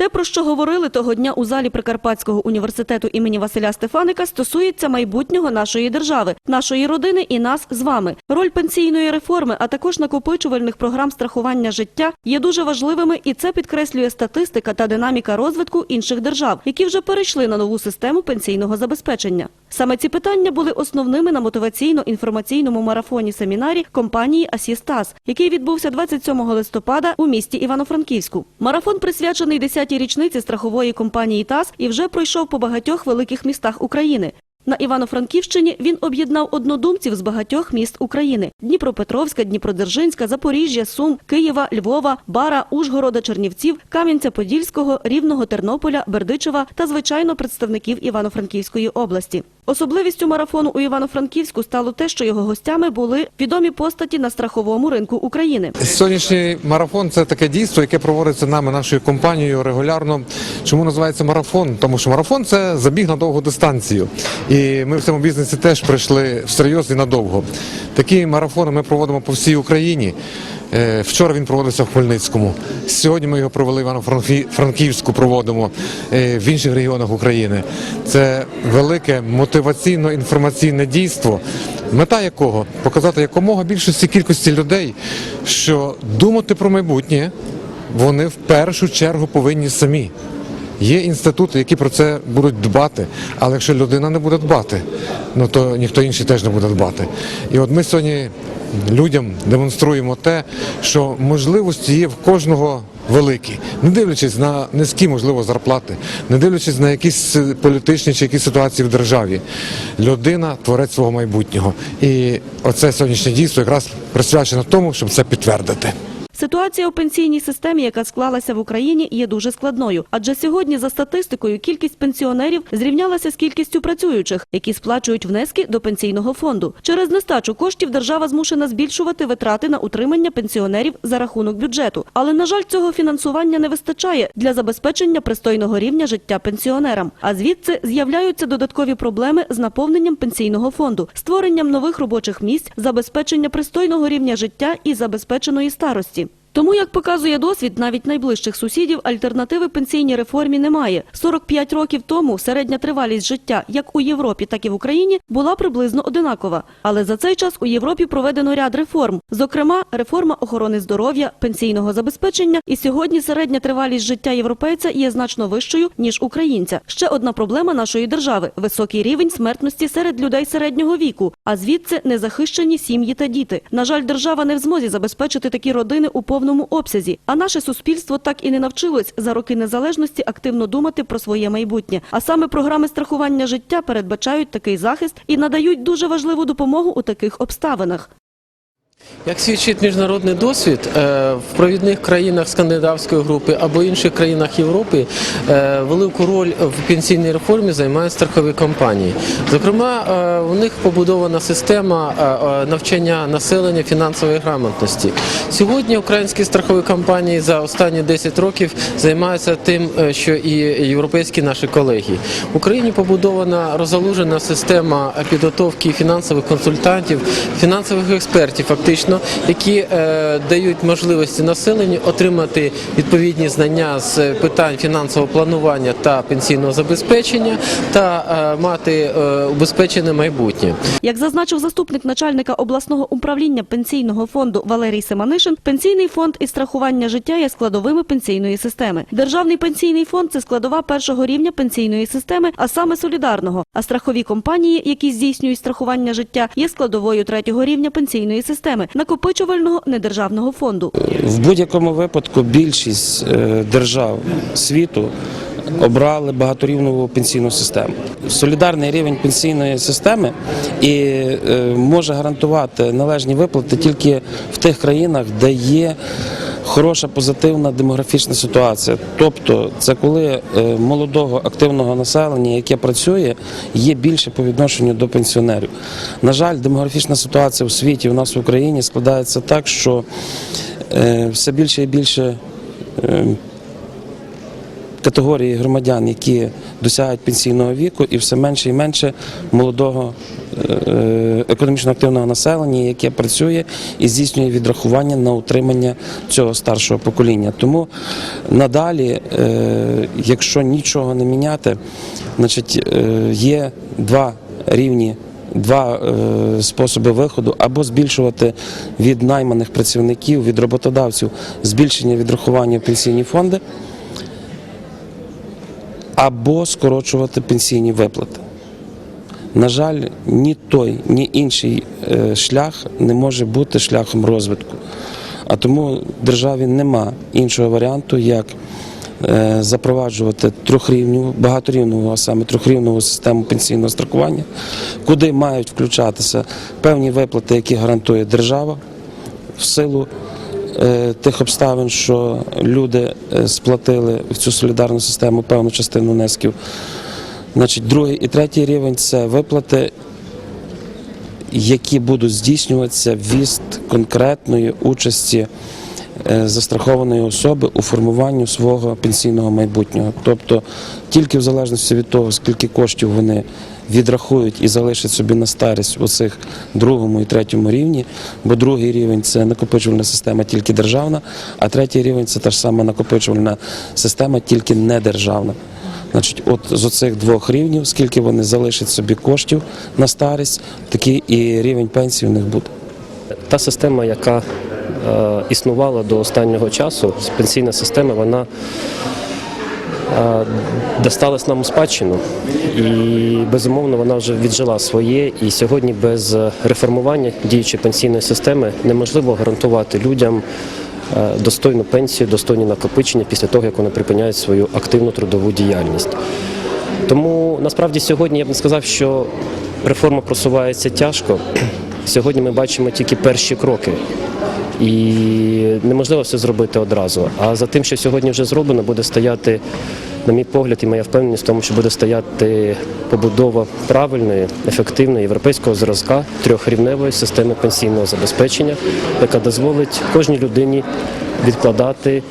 Те, про що говорили того дня у залі Прикарпатського університету імені Василя Стефаника, стосується майбутнього нашої держави, нашої родини і нас з вами. Роль пенсійної реформи, а також накопичувальних програм страхування життя є дуже важливими, і це підкреслює статистика та динаміка розвитку інших держав, які вже перейшли на нову систему пенсійного забезпечення. Саме ці питання були основними на мотиваційно-інформаційному марафоні семінарі компанії Асістас, який відбувся 27 листопада у місті Івано-Франківську. Марафон присвячений 10-й річниці страхової компанії ТАС і вже пройшов по багатьох великих містах України. На Івано-Франківщині він об'єднав однодумців з багатьох міст України: Дніпропетровська, Дніпродзержинська, Запоріжжя, Сум, Києва, Львова, Бара, Ужгорода, Чернівців, Кам'янця-Подільського, Рівного, Тернополя, Бердичева та, звичайно, представників Івано-Франківської області. Особливістю марафону у Івано-Франківську стало те, що його гостями були відомі постаті на страховому ринку України. Сьогоднішній марафон це таке дійство, яке проводиться нами, нашою компанією регулярно. Чому називається марафон? Тому що марафон це забіг на довгу дистанцію. І ми в цьому бізнесі теж прийшли всерйоз і надовго. Такі марафони ми проводимо по всій Україні. Е, Вчора він проводився в Хмельницькому. Сьогодні ми його провели в Івано-Франківську, проводимо е, в інших регіонах України. Це велике мотиваційно-інформаційне дійство, мета якого показати якомога більшості кількості людей, що думати про майбутнє вони в першу чергу повинні самі. Є інститути, які про це будуть дбати, але якщо людина не буде дбати, ну то ніхто інший теж не буде дбати. І от ми сьогодні людям демонструємо те, що можливості є в кожного великі, не дивлячись на низькі, можливо, зарплати, не дивлячись на якісь політичні чи якісь ситуації в державі. Людина творець свого майбутнього. І оце сьогоднішнє дійство якраз присвячено тому, щоб це підтвердити. Ситуація у пенсійній системі, яка склалася в Україні, є дуже складною. Адже сьогодні, за статистикою, кількість пенсіонерів зрівнялася з кількістю працюючих, які сплачують внески до пенсійного фонду. Через нестачу коштів держава змушена збільшувати витрати на утримання пенсіонерів за рахунок бюджету. Але на жаль, цього фінансування не вистачає для забезпечення пристойного рівня життя пенсіонерам. А звідси з'являються додаткові проблеми з наповненням пенсійного фонду, створенням нових робочих місць, забезпечення пристойного рівня життя і забезпеченої старості. Тому, як показує досвід навіть найближчих сусідів, альтернативи пенсійній реформі немає. 45 років тому середня тривалість життя як у Європі, так і в Україні була приблизно одинакова. Але за цей час у Європі проведено ряд реформ. Зокрема, реформа охорони здоров'я, пенсійного забезпечення. І сьогодні середня тривалість життя європейця є значно вищою, ніж українця. Ще одна проблема нашої держави – високий рівень смертності серед людей середнього віку, а звідси незахищені сім'ї та діти. На жаль, держава не в змозі забезпечити такі родини у повному обсязі. А наше суспільство так і не навчилось за роки незалежності активно думати про своє майбутнє. А саме програми страхування життя передбачають такий захист і надають дуже важливу допомогу у таких обставинах. Як свідчить міжнародний досвід, е, в провідних країнах скандинавської групи або інших країнах Європи е, велику роль в пенсійній реформі займають страхові компанії. Зокрема, е, у них побудована система навчання населення фінансової грамотності. Сьогодні українські страхові компанії за останні 10 років займаються тим, що і європейські наші колеги. В Україні побудована розгалужена система підготовки фінансових консультантів, фінансових експертів, фактично, які е, дають можливості населенню отримати відповідні знання з питань фінансового планування та пенсійного забезпечення та е, мати е, убезпечене майбутнє. Як зазначив заступник начальника обласного управління пенсійного фонду Валерій Семанишин, пенсійний фонд і страхування життя є складовими пенсійної системи. Державний пенсійний фонд це складова першого рівня пенсійної системи, а саме солідарного. А страхові компанії, які здійснюють страхування життя, є складовою третього рівня пенсійної системи накопичувального недержавного фонду. В будь-якому випадку більшість е, держав світу обрали багаторівневу пенсійну систему. Солідарний рівень пенсійної системи і е, може гарантувати належні виплати тільки в тих країнах, де є хороша позитивна демографічна ситуація. Тобто, це коли е, молодого активного населення, яке працює, є більше по відношенню до пенсіонерів. На жаль, демографічна ситуація в світі у нас в Україні складається так, що е, все більше і більше. Е, категорії громадян, які досягають пенсійного віку, і все менше і менше молодого е, економічно активного населення, яке працює і здійснює відрахування на утримання цього старшого покоління. Тому надалі, е, якщо нічого не міняти, значить е, є два рівні. Два е, способи виходу або збільшувати від найманих працівників, від роботодавців збільшення відрахування в пенсійні фонди, або скорочувати пенсійні виплати. На жаль, ні той, ні інший е, шлях не може бути шляхом розвитку. А тому державі нема іншого варіанту, як е, запроваджувати трьохрівневу, багаторівневу, а саме трьохрівневу систему пенсійного страхування, куди мають включатися певні виплати, які гарантує держава в силу тих обставин, що люди е, сплатили в цю солідарну систему певну частину внесків. Значить, другий і третій рівень це виплати, які будуть здійснюватися віст конкретної участі е, застрахованої особи у формуванні свого пенсійного майбутнього. Тобто тільки в залежності від того, скільки коштів вони відрахують і залишать собі на старість у цих другому і третьому рівні, бо другий рівень це накопичувальна система тільки державна, а третій рівень це та ж сама накопичувальна система, тільки не державна. Значить, от з оцих двох рівнів, скільки вони залишать собі коштів на старість, такий і рівень пенсії у них буде. Та система, яка е, існувала до останнього часу, пенсійна система, вона досталась нам у спадщину. І безумовно вона вже віджила своє. І сьогодні без реформування діючої пенсійної системи неможливо гарантувати людям достойну пенсію, достойні накопичення після того, як вони припиняють свою активну трудову діяльність. Тому насправді сьогодні я б не сказав, що реформа просувається тяжко. Сьогодні ми бачимо тільки перші кроки. І неможливо все зробити одразу. А за тим, що сьогодні вже зроблено, буде стояти, на мій погляд, і моя впевненість в тому, що буде стояти побудова правильної, ефективної європейського зразка трьохрівневої системи пенсійного забезпечення, яка дозволить кожній людині відкладати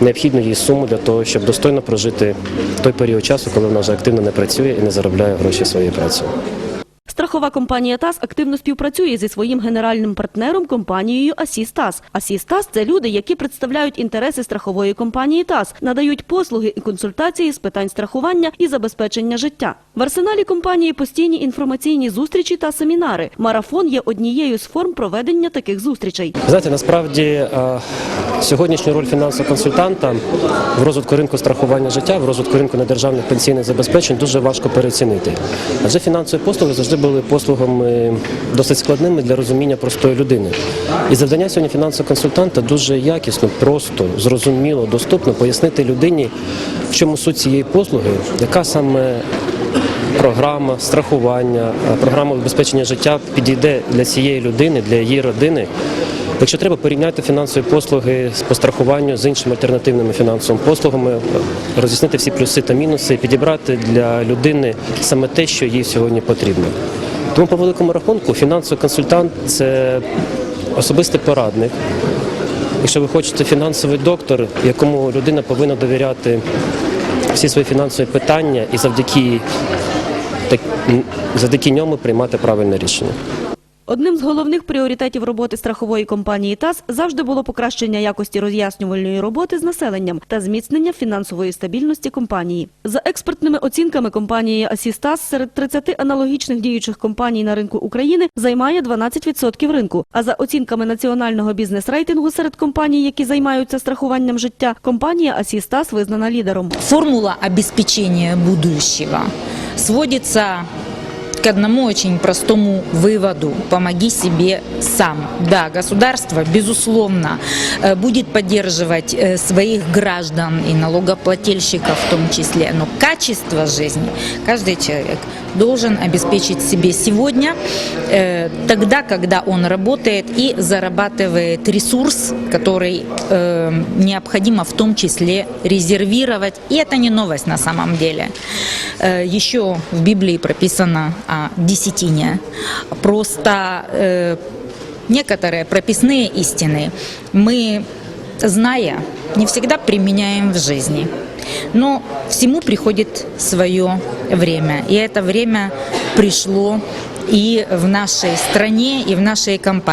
необхідну їй суму для того, щоб достойно прожити той період часу, коли вона вже активно не працює і не заробляє гроші своєю працею. Страхова компанія ТАС активно співпрацює зі своїм генеральним партнером компанією Асістас. Асістас це люди, які представляють інтереси страхової компанії ТАС, надають послуги і консультації з питань страхування і забезпечення життя. В арсеналі компанії постійні інформаційні зустрічі та семінари. Марафон є однією з форм проведення таких зустрічей. Знаєте, насправді е, сьогоднішню роль фінансового консультанта в розвитку ринку страхування життя, в розвитку ринку недержавних пенсійних забезпечень дуже важко переоцінити. Адже фінансові послуги завжди були послугами досить складними для розуміння простої людини. І завдання сьогодні фінансового консультанта дуже якісно, просто, зрозуміло, доступно пояснити людині, в чому суть цієї послуги, яка саме програма страхування, програма забезпечення життя підійде для цієї людини, для її родини. Якщо треба порівняти фінансові послуги з страхуванню з іншими альтернативними фінансовими послугами, роз'яснити всі плюси та мінуси, підібрати для людини саме те, що їй сьогодні потрібно. Тому по великому рахунку фінансовий консультант це особистий порадник. Якщо ви хочете фінансовий доктор, якому людина повинна довіряти всі свої фінансові питання і завдяки, так, завдяки ньому приймати правильне рішення. Одним з головних пріоритетів роботи страхової компанії ТАС завжди було покращення якості роз'яснювальної роботи з населенням та зміцнення фінансової стабільності компанії. За експертними оцінками компанії Асістас серед 30 аналогічних діючих компаній на ринку України займає 12% ринку. А за оцінками національного бізнес-рейтингу серед компаній, які займаються страхуванням життя, компанія Асістас визнана лідером. Формула обеспечения будущего сводится к одному очень простому выводу. Помоги себе сам. Да, государство, безусловно, э, будет поддерживать э, своих граждан и налогоплательщиков в том числе, но качество жизни каждый человек должен обеспечить себе сегодня, э, тогда, когда он работает и зарабатывает ресурс, который необходимо в том числе резервировать. И это не новость на самом деле. Еще в Библии прописано о десятине. Просто э, некоторые прописные истины мы, зная, не всегда применяем в жизни. Но всему приходит свое время. И это время пришло и в нашей стране, и в нашей компании.